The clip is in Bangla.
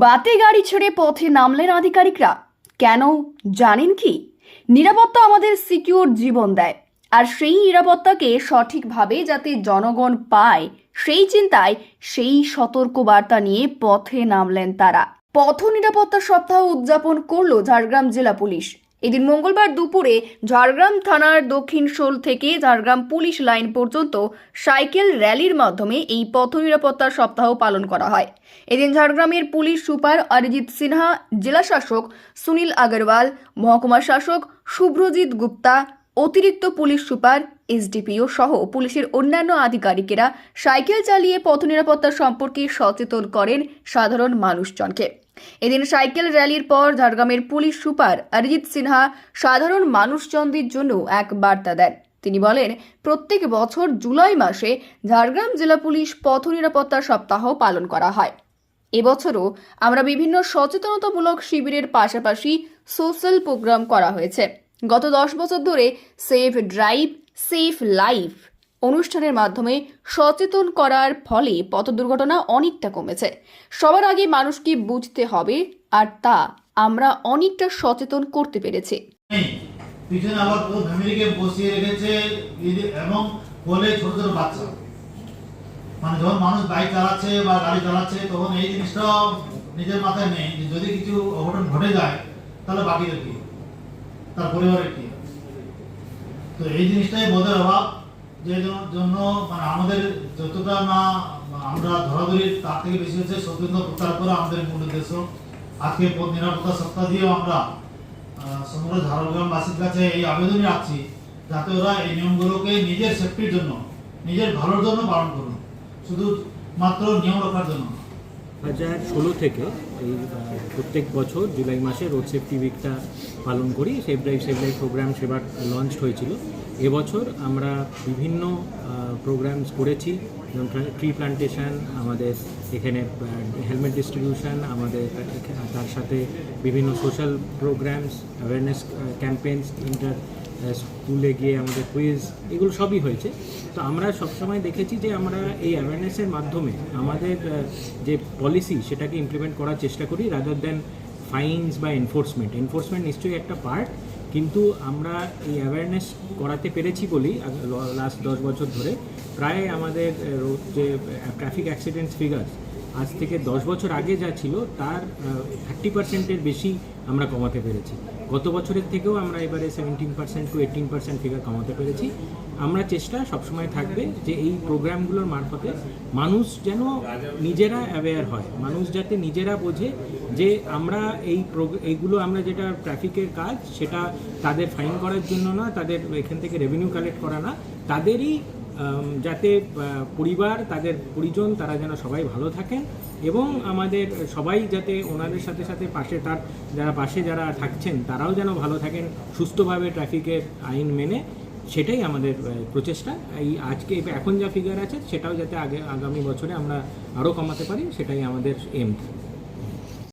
বাতে গাড়ি ছেড়ে পথে নামলেন আধিকারিকরা। কেন জানেন কি? নিরাপত্তা আমাদের সিকিউর জীবন দেয়, আর সেই নিরাপত্তাকে সঠিকভাবে যাতে জনগণ পায়, সেই চিন্তায় সেই সতর্ক বার্তা নিয়ে পথে নামলেন তারা। পথ নিরাপত্তা সপ্তাহ উদযাপন করল ঝাড়গ্রাম জেলা পুলিশ। এদিন মঙ্গলবার দুপুরে ঝাড়গ্রাম থানার দক্ষিণ শোল থেকে ঝাড়গ্রাম পুলিশ লাইন পর্যন্ত সাইকেল র্যালির মাধ্যমে এই পথ নিরাপত্তা সপ্তাহ পালন করা হয়। এদিন ঝাড়গ্রামের পুলিশ সুপার অরিজিৎ সিনহা, জেলা শাসক সুনীল আগরওয়াল, মহকুমা শাসক শুভ্রজিৎ গুপ্তা, অতিরিক্ত পুলিশ সুপার এসডিপিও সহ পুলিশের অন্যান্য আধিকারিকেরা সাইকেল চালিয়ে পথ নিরাপত্তা সম্পর্কে সচেতন করেন সাধারণ মানুষজনকে। এদিন সাইকেল র্যালির পর ঝাড়গ্রামের পুলিশ সুপার অরিজিৎ সিনহা সাধারণ মানুষজনদের জন্য এক বার্তা দেন। তিনি বলেন, প্রত্যেক বছর জুলাই মাসে ঝাড়গ্রাম জেলা পুলিশ পথ নিরাপত্তা সপ্তাহ পালন করা হয়। এবছরও আমরা বিভিন্ন সচেতনতামূলক শিবিরের পাশাপাশি সোশ্যাল প্রোগ্রাম করা হয়েছে। গত দশ বছর ধরে সেফ ড্রাইভ সেফ লাইফ অনুষ্ঠানের মাধ্যমে সচেতন করার ফলে পথ দুর্ঘটনা অনেকটা কমেছে। সবার আগে মানুষকে বুঝতে হবে, আর তা আমরা অনেকটা সচেতন করতে পেরেছি। পিছনে আবার পুরো ফ্যামিলিকে বসিয়ে রেখেছে এবং ছোট ছোট বাচ্চা। মানে যখন মানুষ বাইক চালাচ্ছে বা গাড়ি চালাচ্ছে, তখন এই জিনিসটা নিজের মাথায় নেই যে যদি কিছু অঘটন ঘটে যায়, তাহলে বাকিদের কি? তার পরিবারের কি? তো এই জিনিসটাই বোধের অভাব। যে জন্য মানে আমাদের যতটা না, আমরা তার থেকে বেশি প্রচার আমাদের আজকে সপ্তাহ দিয়েও আমরা সমগ্র কাছে এই যাতে ওরা এই নিজের সেফটির জন্য, নিজের ভালোর জন্য পালন করুন শুধু মাত্র নিয়ম রক্ষার জন্য। হাজার ষোলো থেকে এই প্রত্যেক বছর জুলাই মাসে রোড সেফটি উইকটা পালন করি। Save drive save life programme সেবার লঞ্চ হয়েছিল। এবছর আমরা বিভিন্ন প্রোগ্রামস করেছি, যেমন ট্রি প্লান্টেশন আমাদের এখানে হেলমেট ডিস্ট্রিবিউশন আমাদের তার সাথে বিভিন্ন social programmes awareness campaigns inter স্কুলে গিয়ে আমাদের কুইজ এগুলো সবই হয়েছে। তো আমরা সবসময় দেখেছি যে আমরা এই অ্যাওয়ারনেসের মাধ্যমে আমাদের যে পলিসি সেটাকে ইমপ্লিমেন্ট করার চেষ্টা করি রাদার দেন ফাইন্স বা এনফোর্সমেন্ট এনফোর্সমেন্ট নিশ্চয়ই একটা পার্ট কিন্তু আমরা এই অ্যাওয়ারনেস করাতে পেরেছি বলেই লাস্ট দশ বছর ধরে। প্রায় আমাদের যে ট্রাফিক অ্যাক্সিডেন্টস ফিগার আজ থেকে দশ বছর আগে যা ছিল, তার থার্টি পার্সেন্টের বেশি আমরা কমাতে পেরেছি। গত বছরের থেকেও আমরা এবারে seventeen percent to eighteen percent figure কমাতে পেরেছি। আমরা চেষ্টা সবসময় থাকবে যে এই প্রোগ্রামগুলোর মারফতে মানুষ যেন নিজেরা অ্যাওয়্যার হয়, মানুষ যাতে নিজেরা বোঝে যে আমরা এই এইগুলো আমরা যেটা ট্রাফিকের কাজ, সেটা তাদের ফাইন করার জন্য না, তাদের এখান থেকে রেভিনিউ কালেক্ট করা না। তাদেরই যাতে পরিবার, তাদের পরিজন, তারা যেন সবাই ভালো থাকেন এবং আমাদের সবাই যাতে ওনাদের সাথে সাথে পাশে তার, যারা পাশে যারা থাকছেন, তারাও যেন ভালো থাকেন, সুস্থভাবে ট্রাফিকের আইন মেনে, সেটাই আমাদের প্রচেষ্টা। এই আজকে এখন যা ফিগার আছে, সেটাও যাতে আগে, আগামী বছরে আমরা আরও কমাতে পারি, সেটাই আমাদের এম